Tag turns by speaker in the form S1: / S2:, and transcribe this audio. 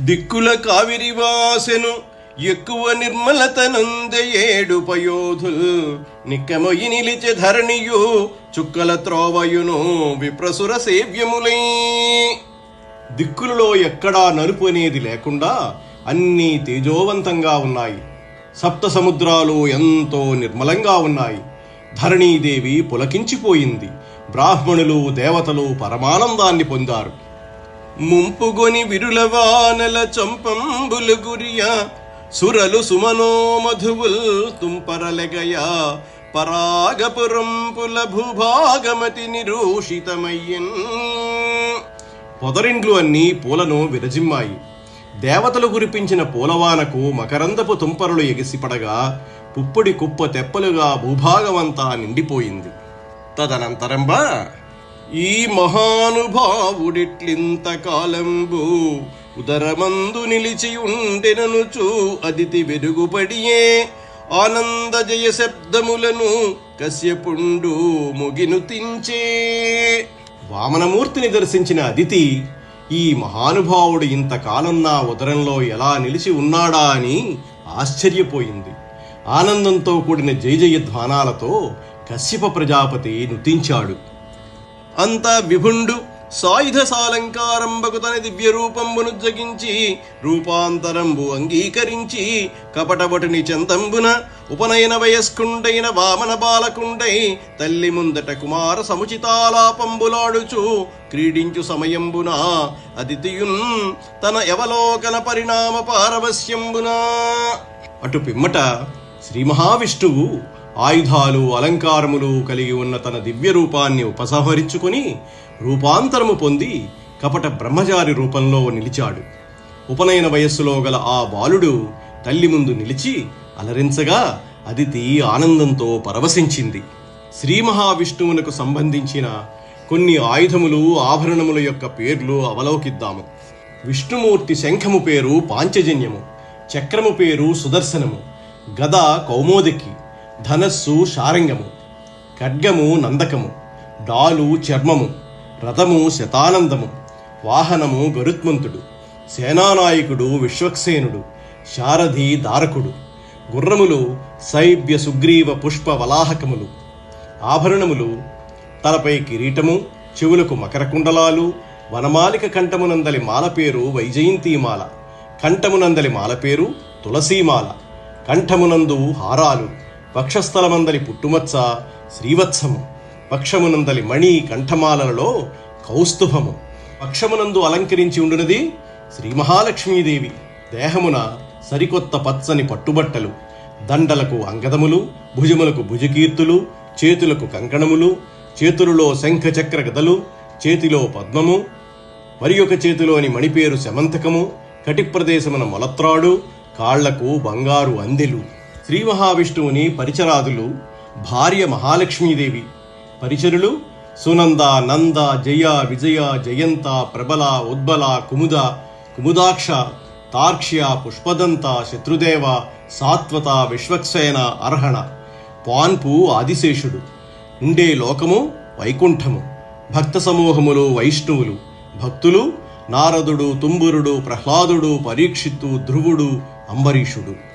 S1: దిక్కుల కావిరి వాసెను ఎక్కువ నిర్మలత ఏడు పయోధుల్ నిక్కమొయి నిలిచె ధరణియు చుక్కల త్రోవయును విప్రసుర సేవ్యములై. దిక్కులలో ఎక్కడా నలుపు అనేది లేకుండా అన్నీ తేజోవంతంగా ఉన్నాయి. సప్త సముద్రాలు ఎంతో నిర్మలంగా ఉన్నాయి. ధరణీదేవి పులకించిపోయింది. బ్రాహ్మణులు దేవతలు పరమానందాన్ని పొందారు. ముంపుగొని విరుల వానల చంపంబులు గురియా సురలు సుమనో తుంపరలెగయా తుంపరలెగయ పరాగపురంపుల భూభాగమతి నిరూషితమయ్యన్. పొదరిండ్లు అన్నీ పూలను విరజిమ్మాయి. దేవతలు కురిపించిన పూలవానకు మకరందపు తుంపరులు ఎగిసిపడగా పుప్పొడి కుప్ప తెప్పలుగా భూభాగమంతా నిండిపోయింది. తదనంతరంబా ఈ మహానుభావుడిట్లింత కాలంబు ఉదరమందు నిలిచి ఉండెననుచు అదితి వెరుగుపడియే ఆనంద జయ శబ్దములను కశ్యపుండు ముగిను తించే. వామనమూర్తిని దర్శించిన అదితి ఈ మహానుభావుడు ఇంతకాలం నా ఉదరంలో ఎలా నిలిచి ఉన్నాడా అని ఆశ్చర్యపోయింది. ఆనందంతో కూడిన జయ జయ ధ్వానాలతో కశ్యప ప్రజాపతి నుతించాడు. అంతా విభుండు సాయుధ సాలంకారంబకు తన దివ్య రూపంబును జగించి రూపాంతరంబు అంగీకరించి కపటవటుని చందంబున ఉపనయన వయస్కుండైన వామన బాలకుండై తల్లి ముందట కుమార సముచితాలాపంబులాడుచు క్రీడించు సమయంబున అదితియున్ తన యవలోకన పరిణామ పారవస్యంబున అటు పిమ్మట శ్రీ మహావిష్ణువు ఆయుధాలు అలంకారములు కలిగి ఉన్న తన దివ్య రూపాన్ని ఉపసంహరించుకుని రూపాంతరము పొంది కపట బ్రహ్మచారి రూపంలో నిలిచాడు. ఉపనయన వయస్సులో గల ఆ బాలుడు తల్లి ముందు నిలిచి అలరించగా అదితి ఆనందంతో పరవశించింది. శ్రీ మహావిష్ణువునకు సంబంధించిన కొన్ని ఆయుధములు ఆభరణముల యొక్క పేర్లు అవలోకిద్దాము. విష్ణుమూర్తి శంఖము పేరు పాంచజన్యము చక్రము పేరు సుదర్శనము గద కౌమోదికి ధనస్సు శారంగము ఖడ్గము నందకము డాలు చర్మము రథము శతానందము వాహనము గరుత్మంతుడు సేనానాయకుడు విశ్వక్సేనుడు శారథి దారకుడు గుర్రములు శైబ్య సుగ్రీవ పుష్ప వలాహకములు ఆభరణములు తలపై కిరీటము చెవులకు మకర కుండలాలు వనమాలిక కంఠమునందలి మాల పేరు వైజయంతిమాల కంఠమునందలి మాల పేరు తులసీమాల కంఠమునందు హారాలు వక్షస్థలమందలి పుట్టుమచ్చ శ్రీవత్సము. పక్షమునందలి మణి కంఠమాలలలో కౌస్తుభము. పక్షమునందు అలంకరించి ఉండినది శ్రీ మహాలక్ష్మీదేవి. దేహమున సరికొత్త పచ్చని పట్టుబట్టలు దండలకు అంగదములు భుజములకు భుజకీర్తులు చేతులకు కంకణములు చేతులలో శంఖ చక్ర గదలు చేతిలో పద్మము మరి ఒక చేతిలోని మణిపేరు శమంతకము కటిప్రదేశమున మొలత్రాడు కాళ్ళకు బంగారు అందెలు. శ్రీ మహావిష్ణువుని పరిచరాదులు భార్య మహాలక్ష్మీదేవి. పరిచరులు సునంద నంద జయ విజయ జయంత ప్రబల ఉద్బల కుముద కుముదాక్ష తార్క్ష్య పుష్పదంత శత్రుదేవ సాత్వత విశ్వక్సేన అర్హణ పాన్పు ఆదిశేషుడు. ఉండే లోకము వైకుంఠము. భక్త సమూహములు వైష్ణవులు. భక్తులు నారదుడు తుంబురుడు ప్రహ్లాదుడు పరీక్షిత్తు ధ్రువుడు అంబరీషుడు.